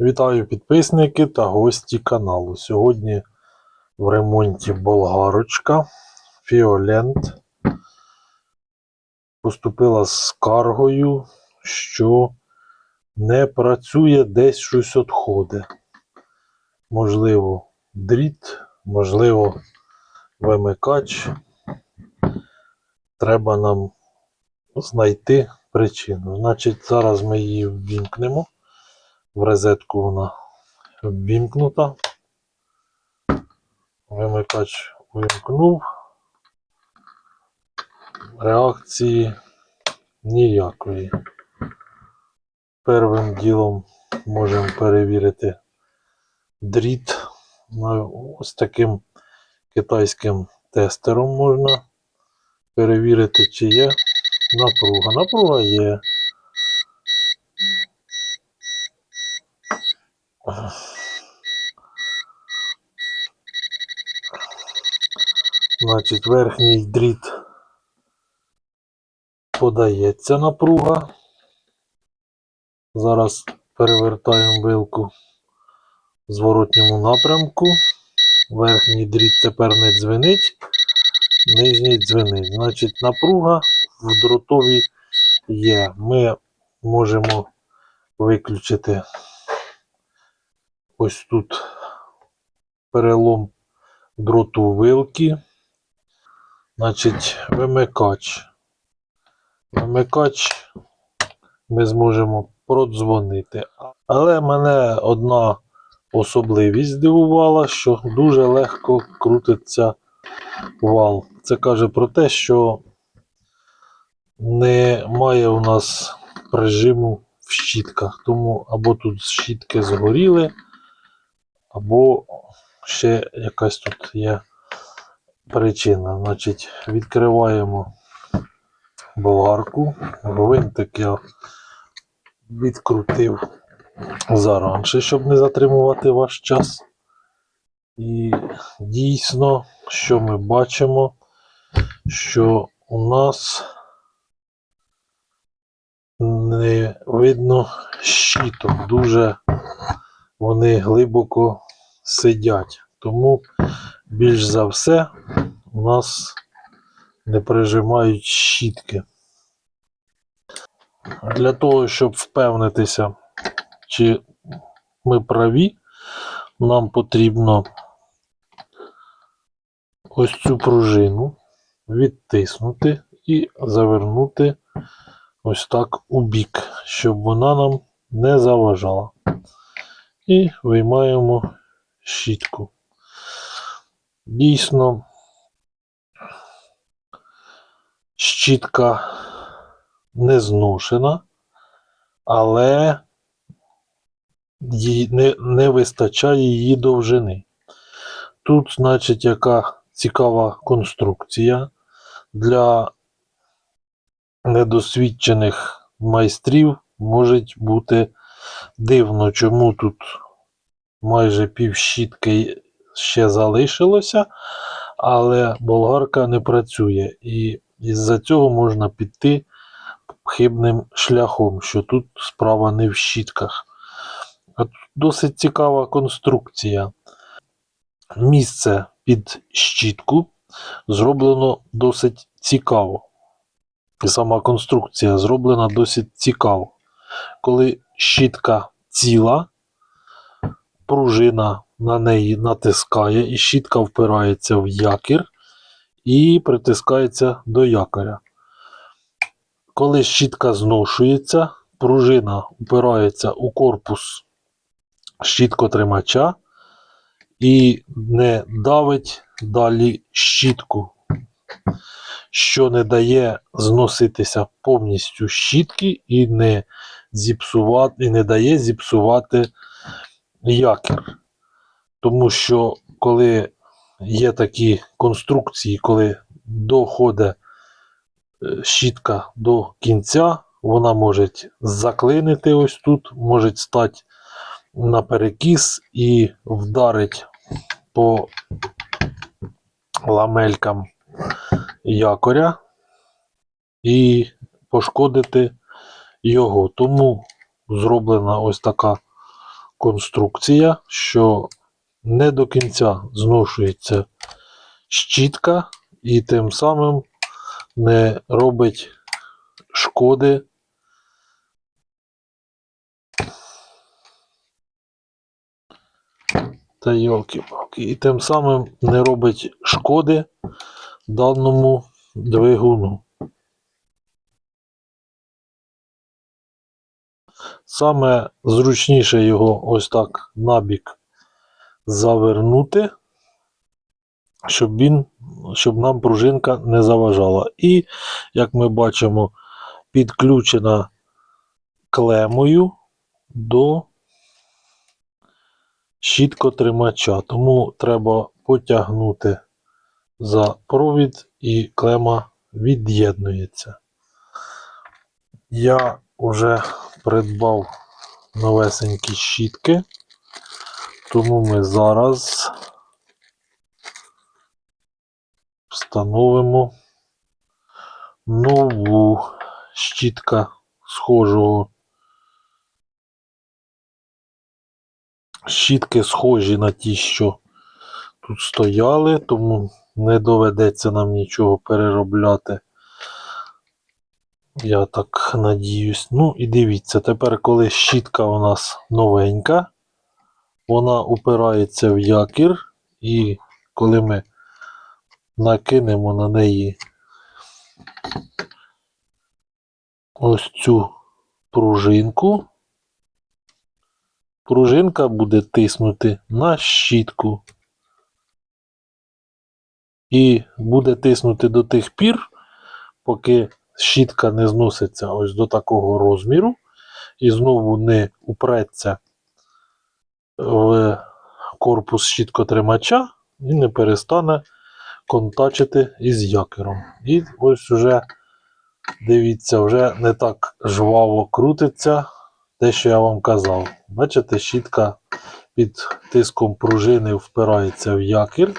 Вітаю підписники та гості каналу. Сьогодні в ремонті болгарочка Фіолент поступила з скаргою, що не працює десь щось відходить. Можливо, дріт, можливо, вимикач. Треба нам знайти причину. Значить, зараз ми її ввімкнемо. В розетку вона ввімкнута. Вимикач вимкнув. Реакції ніякої. Первим ділом можемо перевірити дріт. Ось таким китайським тестером можна перевірити, чи є напруга. Напруга є. Значить, верхній дріт подається напруга. Зараз перевертаємо вилку в зворотньому напрямку. Верхній дріт тепер не дзвенить, нижній дзвенить. Значить, напруга в дротовій є. Ми можемо виключити ось тут перелом дроту вилки. Значить, вимикач. Вимикач ми зможемо продзвонити. Але мене одна особливість здивувала, що дуже легко крутиться вал. Це каже про те, що немає у нас прижиму в щітках. Тому або тут щітки згоріли, або ще якась тут є причина. Значить, відкриваємо болгарку. Гвинтик я відкрутив заранше, щоб не затримувати ваш час. І дійсно, що ми бачимо, що у нас не видно щиток. Дуже вони глибоко сидять. Тому більш за все у нас не прижимають щітки. Для того, щоб впевнитися, чи ми праві, нам потрібно ось цю пружину відтиснути і завернути ось так у бік, щоб вона нам не заважала. І виймаємо щітку. Дійсно, щітка не зношена, але не, вистачає її довжини. Тут, значить, яка цікава конструкція для недосвідчених майстрів може бути дивно, чому тут майже пів щітки ще залишилося, але болгарка не працює. І із-за цього можна піти хибним шляхом, що тут справа не в щітках. Досить цікава конструкція. Місце під щітку зроблено досить цікаво. І сама конструкція зроблена досить цікаво. Коли щітка ціла, пружина на неї натискає, і щітка впирається в якір і притискається до якоря. Коли щітка зношується, пружина впирається у корпус щіткотримача і не давить далі щітку, що не дає зноситися повністю щітки і не зіпсувати, і не дає зіпсувати якір. Тому що коли є такі конструкції, коли доходить е, щітка до кінця, вона може заклинити ось тут, може стати наперекіс і вдарить по ламелькам якоря і пошкодити його. Тому зроблена ось така конструкція, що не до кінця зношується щітка і тим самим не робить шкоди та йолки-палки. І тим самим не робить шкоди даному двигуну. Саме зручніше його ось так набік завернути, щоб він, щоб нам пружинка не заважала. І, як ми бачимо, підключена клемою до щіткотримача. Тому треба потягнути за провід і клема від'єднується. Я вже придбав новесенькі щітки, тому ми зараз встановимо нову щітка схожого. Щітки схожі на ті, що тут стояли, тому не доведеться нам нічого переробляти. Я так надіюсь. Ну і дивіться, тепер, коли щітка у нас новенька, вона упирається в якір, і коли ми накинемо на неї ось цю пружинку, пружинка буде тиснути на щітку. І буде тиснути до тих пір, поки щітка не зноситься ось до такого розміру і знову не упреться в корпус щіткотримача і не перестане контачити із якером. І ось вже, дивіться, вже не так жваво крутиться те, що я вам казав. Бачите, щітка під тиском пружини впирається в якір,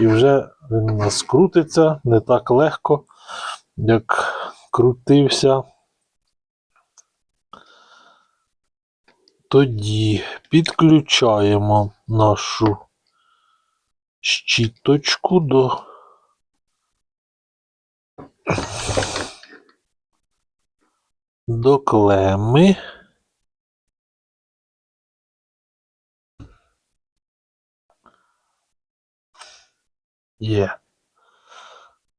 і вже він у нас крутиться не так легко, як крутився. Тоді підключаємо нашу щіточку до до клеми. Є.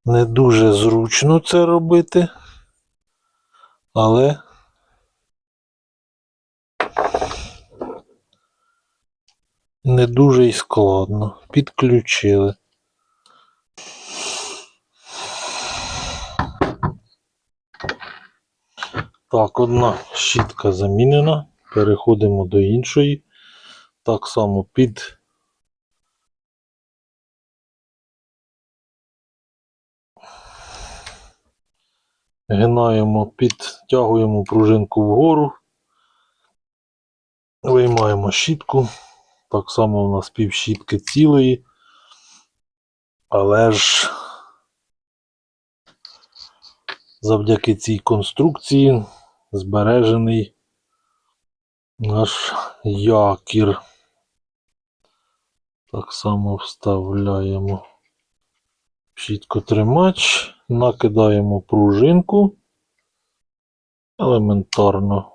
Не дуже зручно це робити, але не дуже й складно. Підключили. Так, одна щітка замінена. Переходимо до іншої. Так само під Гинаємо, підтягуємо пружинку вгору, виймаємо щітку. Так само у нас пів щітки цілої, але ж завдяки цій конструкції збережений наш якір. Так само вставляємо щіткотримач, накидаємо пружинку. Елементарно.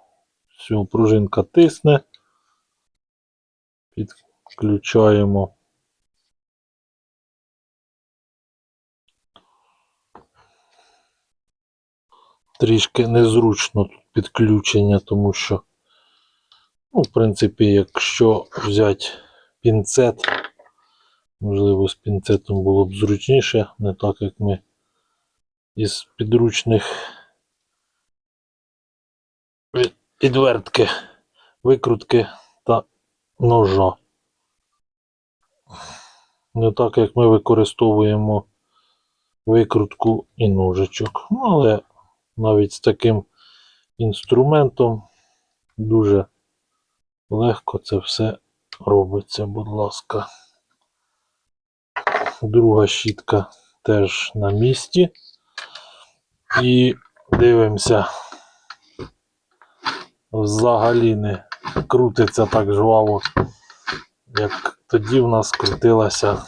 Все, пружинка тисне. Підключаємо. Трішки незручно тут підключення, тому що, ну, в принципі, якщо взяти пінцет, Можливо, з пінцетом було б зручніше, не так як ми із підручних від- відвертки, викрутки та ножа. Не так як ми використовуємо викрутку і ножичок. Ну, але навіть з таким інструментом дуже легко це все робиться, будь ласка. Друга щітка теж на місці. І дивимося. Взагалі не крутиться так жваво, як тоді в нас крутилася.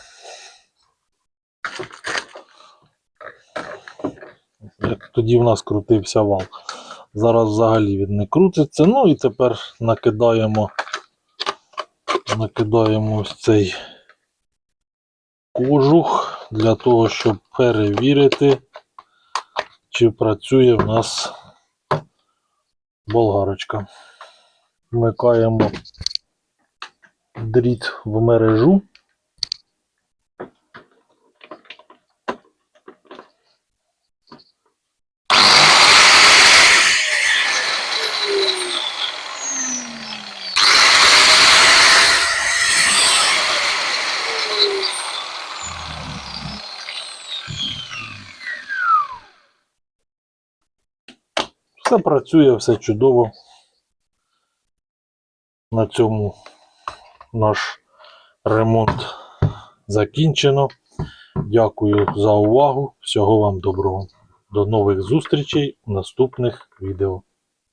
Як тоді в нас крутився вал. Зараз взагалі він не крутиться. Ну і тепер накидаємо, накидаємо ось цей кожух для того, щоб перевірити, чи працює в нас болгарочка. Вмикаємо дріт в мережу. Все працює, все чудово. На цьому наш ремонт закінчено. Дякую за увагу. Всього вам доброго. До нових зустрічей у наступних відео.